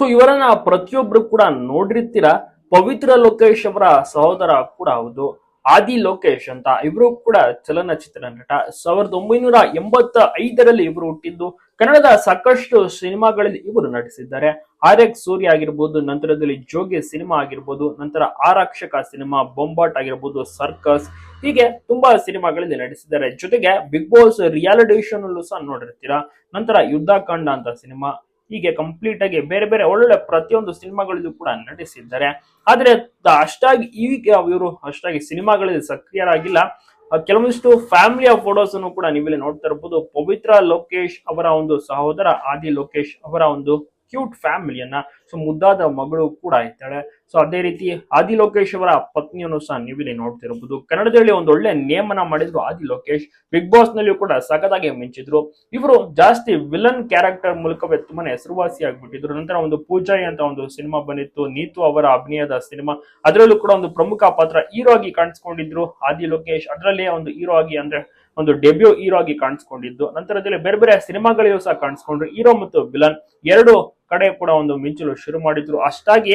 So ಇವರನ್ನ ಪ್ರತಿಯೊಬ್ರು ಕೂಡ ನೋಡಿರ್ತೀರ? ಪವಿತ್ರ ಲೋಕೇಶ್ ಅವರ ಸಹೋದರ ಕೂಡ ಹೌದು. ಆದಿ ಲೋಕೇಶ್ ಅಂತ ಇವರು ಕೂಡ ಚಲನಚಿತ್ರ ನಟ. ಸಾವಿರದ ಒಂಬೈನೂರ ಎಂಬತ್ತ ಐದರಲ್ಲಿ ಇವರು ಹುಟ್ಟಿದ್ದು. ಕನ್ನಡದ ಸಾಕಷ್ಟು ಸಿನಿಮಾಗಳಲ್ಲಿ ಇವರು ನಟಿಸಿದ್ದಾರೆ. ಆರ್ ಎಕ್ ಸೂರ್ಯ ಆಗಿರ್ಬೋದು, ನಂತರದಲ್ಲಿ ಜೋಗಿ ಸಿನಿಮಾ ಆಗಿರ್ಬೋದು, ನಂತರ ಆರಕ್ಷಕ ಸಿನಿಮಾ, ಬೊಂಬಾಟ್ ಆಗಿರ್ಬೋದು, ಸರ್ಕಸ್. ಹೀಗೆ ತುಂಬಾ ಸಿನಿಮಾಗಳಲ್ಲಿ ನಟಿಸಿದ್ದಾರೆ. ಜೊತೆಗೆ ಬಿಗ್ ಬಾಸ್ ರಿಯಾಲಿಟಿ ಶೋನಲ್ಲೂ ಸಹ ನೋಡಿರ್ತೀರಾ? ನಂತರ ಯುದ್ಧಕಾಂಡ ಅಂತ ಸಿನಿಮಾ. ಹೀಗೆ ಕಂಪ್ಲೀಟ್ ಆಗಿ ಬೇರೆ ಬೇರೆ ಒಳ್ಳೊಳ್ಳೆ ಪ್ರತಿಯೊಂದು ಸಿನಿಮಾಗಳಲ್ಲೂ ಕೂಡ ನಟಿಸಿದ್ದಾರೆ. ಆದ್ರೆ ಅಷ್ಟಾಗಿ ಈಗ ಇವರು ಅಷ್ಟಾಗಿ ಸಿನಿಮಾಗಳಲ್ಲಿ ಸಕ್ರಿಯರಾಗಿಲ್ಲ. ಕೆಲವೊಂದಿಷ್ಟು ಫ್ಯಾಮಿಲಿಯ ಫೋಟೋಸ್ ಅನ್ನು ಕೂಡ ನೀವಿಲ್ಲಿ ನೋಡ್ತಾ ಇರಬಹುದು ಪವಿತ್ರ ಲೋಕೇಶ್ ಅವರ ಒಂದು ಸಹೋದರ, ಆದಿ ಲೋಕೇಶ್ ಅವರ ಒಂದು ಕ್ಯೂಟ್ ಫ್ಯಾಮಿಲಿಯನ್ನ ಸೊ ಮುದ್ದಾದ ಮಗಳು ಕೂಡ ಇದ್ದಾಳೆ. ಸೊ ಅದೇ ರೀತಿ ಆದಿ ಲೋಕೇಶ್ ಅವರ ಪತ್ನಿಯನ್ನು ಸಹ ನೀವಿಲ್ಲಿ ನೋಡ್ತಿರಬಹುದು ಕನ್ನಡದಲ್ಲಿ ಒಂದು ಒಳ್ಳೆ ನೇಮನ ಮಾಡಿದ್ರು ಆದಿ ಲೋಕೇಶ್ ಬಿಗ್ ಬಾಸ್ ನಲ್ಲಿಯೂ ಕೂಡ ಸಖತ್ತಾಗಿ ಮಿಂಚಿದ್ರು. ಇವರು ಜಾಸ್ತಿ ವಿಲನ್ ಕ್ಯಾರೆಕ್ಟರ್ ಮೂಲಕವೇ ತುಂಬಾನೇ ಹೆಸರುವಾಸಿ ಆಗ್ಬಿಟ್ಟಿದ್ರು. ನಂತರ ಒಂದು ಪೂಜಾರಿ ಅಂತ ಒಂದು ಸಿನಿಮಾ ಬಂದಿತ್ತು. ನೀತು ಅವರ ಅಭಿನಯದ ಸಿನಿಮಾ. ಅದರಲ್ಲೂ ಕೂಡ ಒಂದು ಪ್ರಮುಖ ಪಾತ್ರ ಹೀರೋ ಆಗಿ ಕಾಣಿಸ್ಕೊಂಡಿದ್ರು ಆದಿ ಲೋಕೇಶ್ ಅದರಲ್ಲೇ ಒಂದು ಹೀರೋ ಆಗಿ ಅಂದ್ರೆ ಒಂದು ಡೆಬ್ಯೂ ಹೀರೋ ಆಗಿ ಕಾಣಿಸ್ಕೊಂಡಿದ್ದು. ನಂತರದಲ್ಲಿ ಬೇರೆ ಬೇರೆ ಸಿನಿಮಾಗಳಿಗೂ ಸಹ ಕಾಣಿಸ್ಕೊಂಡ್ರು. ಹೀರೋ ಮತ್ತು ವಿಲನ್ ಎರಡು ಕಡೆ ಕೂಡ ಒಂದು ಮಿಂಚಲು ಶುರು ಮಾಡಿದ್ರು. ಅಷ್ಟಾಗಿ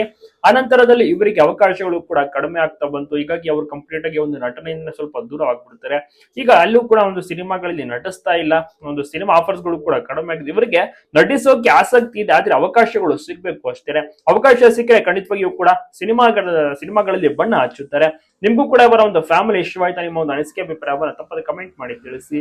ಅನಂತರದಲ್ಲಿ ಇವರಿಗೆ ಅವಕಾಶಗಳು ಕೂಡ ಕಡಿಮೆ ಆಗ್ತಾ ಬಂತು. ಹೀಗಾಗಿ ಅವರು ಕಂಪ್ಲೀಟ್ ಆಗಿ ಒಂದು ನಟನೆಯಿಂದ ಸ್ವಲ್ಪ ದೂರ ಆಗ್ಬಿಡ್ತಾರೆ. ಈಗ ಅಲ್ಲೂ ಕೂಡ ಒಂದು ಸಿನಿಮಾಗಳಲ್ಲಿ ನಟಿಸ್ತಾ ಇಲ್ಲ. ಒಂದು ಸಿನಿಮಾ ಆಫರ್ಸ್ಗಳು ಕೂಡ ಕಡಿಮೆ ಆಗಿದೆ. ಇವರಿಗೆ ನಟಿಸೋಕೆ ಆಸಕ್ತಿ ಇದೆ, ಆದ್ರೆ ಅವಕಾಶಗಳು ಸಿಗ್ಬೇಕು ಅಷ್ಟೇ ಅವಕಾಶ ಸಿಕ್ಕರೆ ಖಂಡಿತವಾಗಿಯೂ ಕೂಡ ಸಿನಿಮಾಗಳ, ಸಿನಿಮಾಗಳಲ್ಲಿ ಬಣ್ಣ ಹಚ್ಚುತ್ತಾರೆ. ನಿಮಗೂ ಕೂಡ ಅವರ ಒಂದು ಫ್ಯಾಮಿಲಿ ಇಷ್ಟವಾಯ್ತಾ ನಿಮ್ಮ ಒಂದು ಅನಿಸಿಕೆ, ಅಭಿಪ್ರಾಯವನ್ನ ತಪ್ಪದೆ ಕಮೆಂಟ್ ಮಾಡಿ ತಿಳಿಸಿ.